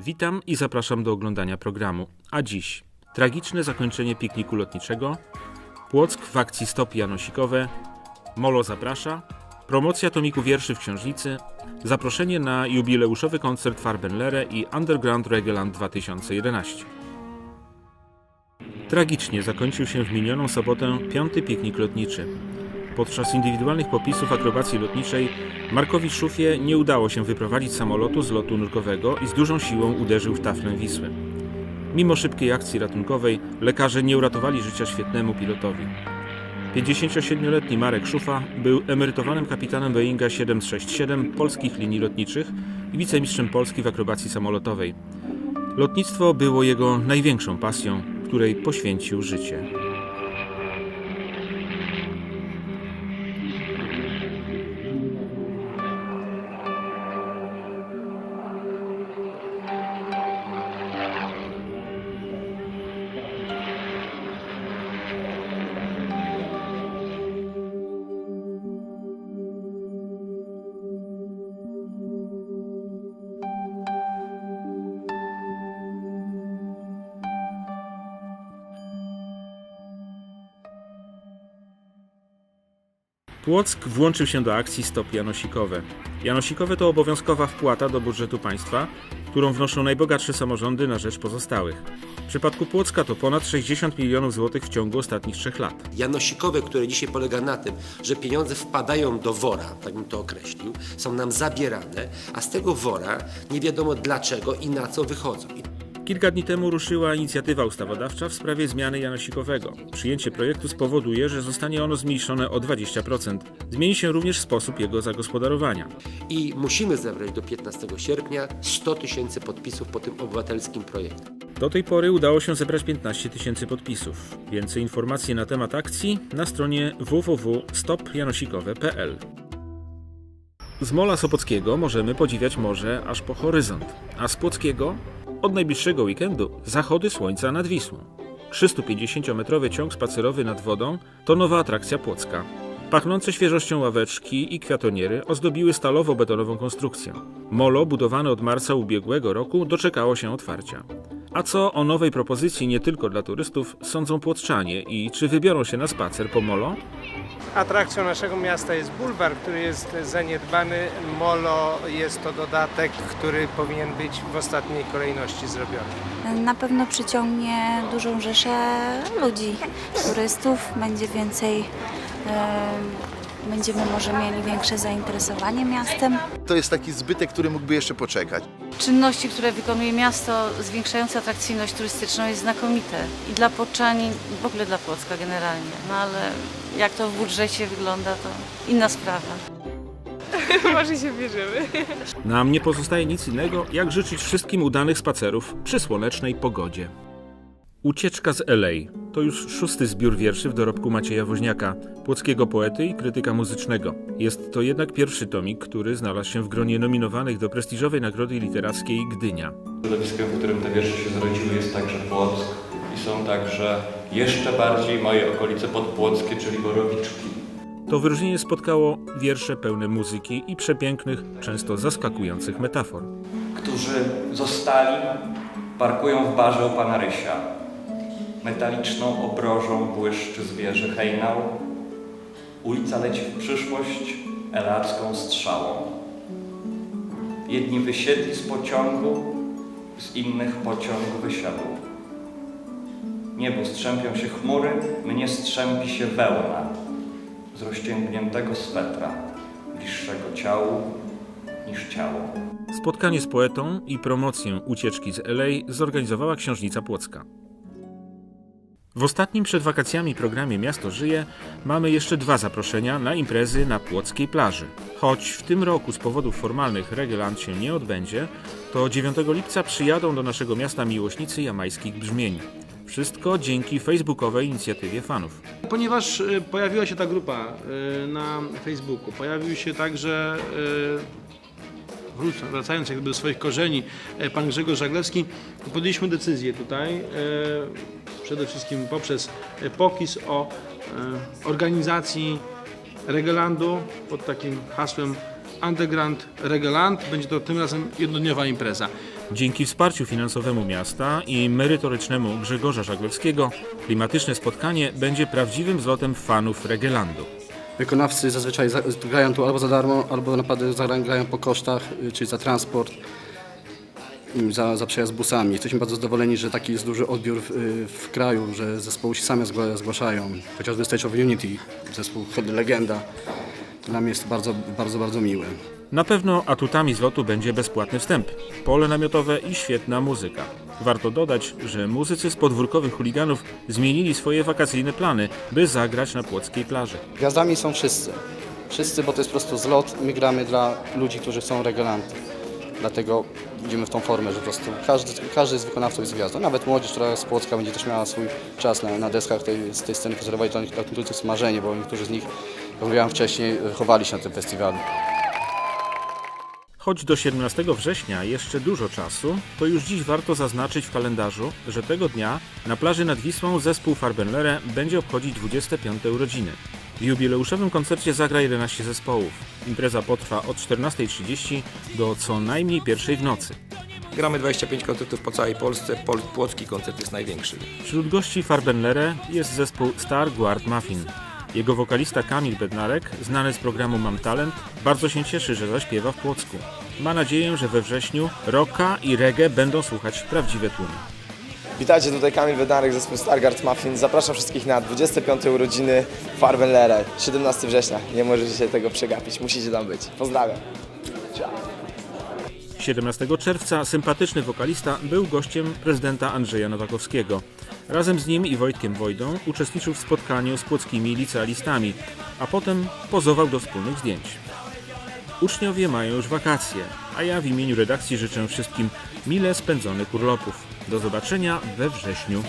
Witam i zapraszam do oglądania programu. A dziś tragiczne zakończenie pikniku lotniczego, Płock w akcji Stop Janosikowe, Molo zaprasza, promocja tomiku wierszy w Książnicy, zaproszenie na jubileuszowy koncert Farbenlere i Underground Regeland 2011. Tragicznie zakończył się w minioną sobotę piąty piknik lotniczy. Podczas indywidualnych popisów akrobacji lotniczej Markowi Szufie nie udało się wyprowadzić samolotu z lotu nurkowego i z dużą siłą uderzył w taflę Wisły. Mimo szybkiej akcji ratunkowej lekarze nie uratowali życia świetnemu pilotowi. 57-letni Marek Szufa był emerytowanym kapitanem Boeinga 767 polskich linii lotniczych i wicemistrzem Polski w akrobacji samolotowej. Lotnictwo było jego największą pasją, której poświęcił życie. Płock włączył się do akcji Stop Janosikowe. Janosikowe to obowiązkowa wpłata do budżetu państwa, którą wnoszą najbogatsze samorządy na rzecz pozostałych. W przypadku Płocka to ponad 60 milionów złotych w ciągu ostatnich trzech lat. Janosikowe, które dzisiaj polega na tym, że pieniądze wpadają do wora, tak bym to określił, są nam zabierane, a z tego wora nie wiadomo dlaczego i na co wychodzą. Kilka dni temu ruszyła inicjatywa ustawodawcza w sprawie zmiany Janosikowego. Przyjęcie projektu spowoduje, że zostanie ono zmniejszone o 20%. Zmieni się również sposób jego zagospodarowania. I musimy zebrać do 15 sierpnia 100 tysięcy podpisów po tym obywatelskim projekcie. Do tej pory udało się zebrać 15 tysięcy podpisów. Więcej informacji na temat akcji na stronie www.stopjanosikowe.pl Z Mola Sopockiego możemy podziwiać morze aż po horyzont, a z Płockiego od najbliższego weekendu zachody słońca nad Wisłą. 350-metrowy ciąg spacerowy nad wodą to nowa atrakcja Płocka. Pachnące świeżością ławeczki i kwiatoniery ozdobiły stalowo-betonową konstrukcję. Molo, budowane od marca ubiegłego roku, doczekało się otwarcia. A co o nowej propozycji nie tylko dla turystów sądzą płotczanie i czy wybiorą się na spacer po Molo? Atrakcją naszego miasta jest bulwar, który jest zaniedbany. Molo jest to dodatek, który powinien być w ostatniej kolejności zrobiony. Na pewno przyciągnie dużą rzeszę ludzi, turystów, będzie więcej, e, będziemy może mieli większe zainteresowanie miastem. To jest taki zbytek, który mógłby jeszcze poczekać. czynności, które wykonuje miasto zwiększające atrakcyjność turystyczną jest znakomite. I dla Płoczanin, w ogóle dla Płocka generalnie. No ale jak to w budżecie wygląda, to inna sprawa. Może się bierzemy. Nam nie pozostaje nic innego, jak życzyć wszystkim udanych spacerów przy słonecznej pogodzie. Ucieczka z LA to już szósty zbiór wierszy w dorobku Macieja Woźniaka, płockiego poety i krytyka muzycznego. Jest to jednak pierwszy tomik, który znalazł się w gronie nominowanych do prestiżowej nagrody literackiej Gdynia. Środowiskiem, w którym te wiersze się zrodziły jest także Płock i są także jeszcze bardziej moje okolice podpłockie, czyli Borowiczki. To wyróżnienie spotkało wiersze pełne muzyki i przepięknych, często zaskakujących metafor. którzy zostali, parkują w barze u pana Rysia. Metaliczną obrożą błyszczy zwierzę hejnał. Ulica leci w przyszłość elacką strzałą. Jedni wysiedli z pociągu, z innych pociąg wysiadł. Niebu strzępią się chmury, mnie strzępi się wełna z rozciągniętego swetra, bliższego ciału niż ciało. Spotkanie z poetą i promocję ucieczki z LA zorganizowała Książnica Płocka. W ostatnim przed wakacjami programie Miasto Żyje mamy jeszcze dwa zaproszenia na imprezy na Płockiej plaży. Choć w tym roku z powodów formalnych Regeland się nie odbędzie, to 9 lipca przyjadą do naszego miasta miłośnicy jamańskich brzmień. Wszystko dzięki facebookowej inicjatywie fanów. Ponieważ e, pojawiła się ta grupa e, na Facebooku, pojawił się także wróc- wracając jakby do swoich korzeni, e, pan Grzegorz Żaglewski, podjęliśmy decyzję tutaj, e, przede wszystkim poprzez e, POKIS o e, organizacji Regelandu pod takim hasłem Underground Regeland. Będzie to tym razem jednodniowa impreza. Dzięki wsparciu finansowemu miasta i merytorycznemu Grzegorza Żaglewskiego klimatyczne spotkanie będzie prawdziwym zlotem fanów Regelandu. Wykonawcy zazwyczaj za, grają tu albo za darmo, albo naprawdę grają po kosztach, y, czyli za transport, za, za przejazd busami. Jesteśmy bardzo zadowoleni, że taki jest duży odbiór w, y, w kraju, że zespoły się same zgła- zgłaszają. Chociażby Stage of Unity, zespół Legenda. Dla mnie jest bardzo, bardzo, bardzo miłe. Na pewno atutami zlotu będzie bezpłatny wstęp, pole namiotowe i świetna muzyka. Warto dodać, że muzycy z podwórkowych chuliganów zmienili swoje wakacyjne plany, by zagrać na płockiej plaży. Gwiazdami są wszyscy. Wszyscy, bo to jest po prostu zlot. My gramy dla ludzi, którzy chcą regelanty. Dlatego idziemy w tą formę, że po prostu każdy, każdy z wykonawców jest gwiazdą. Nawet młodzież, która z Płocka będzie też miała swój czas na, na deskach tej, z tej sceny koncertowej. To dla niektórych jest marzenie, bo niektórzy z nich, jak mówiłem wcześniej, chowali się na tym festiwalu. Choć do 17 września jeszcze dużo czasu, to już dziś warto zaznaczyć w kalendarzu, że tego dnia na plaży nad Wisłą zespół Farbenlere będzie obchodzić 25 urodziny. W jubileuszowym koncercie zagra 11 zespołów. Impreza potrwa od 14.30 do co najmniej pierwszej w nocy. Gramy 25 koncertów po całej Polsce, Pol Płocki koncert jest największy. Wśród gości Farbenlere jest zespół Star Guard Muffin. Jego wokalista Kamil Bednarek, znany z programu Mam Talent, bardzo się cieszy, że zaśpiewa w Płocku. Ma nadzieję, że we wrześniu rocka i reggae będą słuchać prawdziwe tłumy. Witajcie, tutaj Kamil Bednarek, zespół Stargard Muffin. Zapraszam wszystkich na 25 urodziny Farbenlere, 17 września. Nie możecie się tego przegapić, musicie tam być. Pozdrawiam. 17 czerwca sympatyczny wokalista był gościem prezydenta Andrzeja Nowakowskiego. Razem z nim i Wojtkiem Wojdą uczestniczył w spotkaniu z płockimi licealistami, a potem pozował do wspólnych zdjęć. Uczniowie mają już wakacje, a ja w imieniu redakcji życzę wszystkim mile spędzonych urlopów. Do zobaczenia we wrześniu.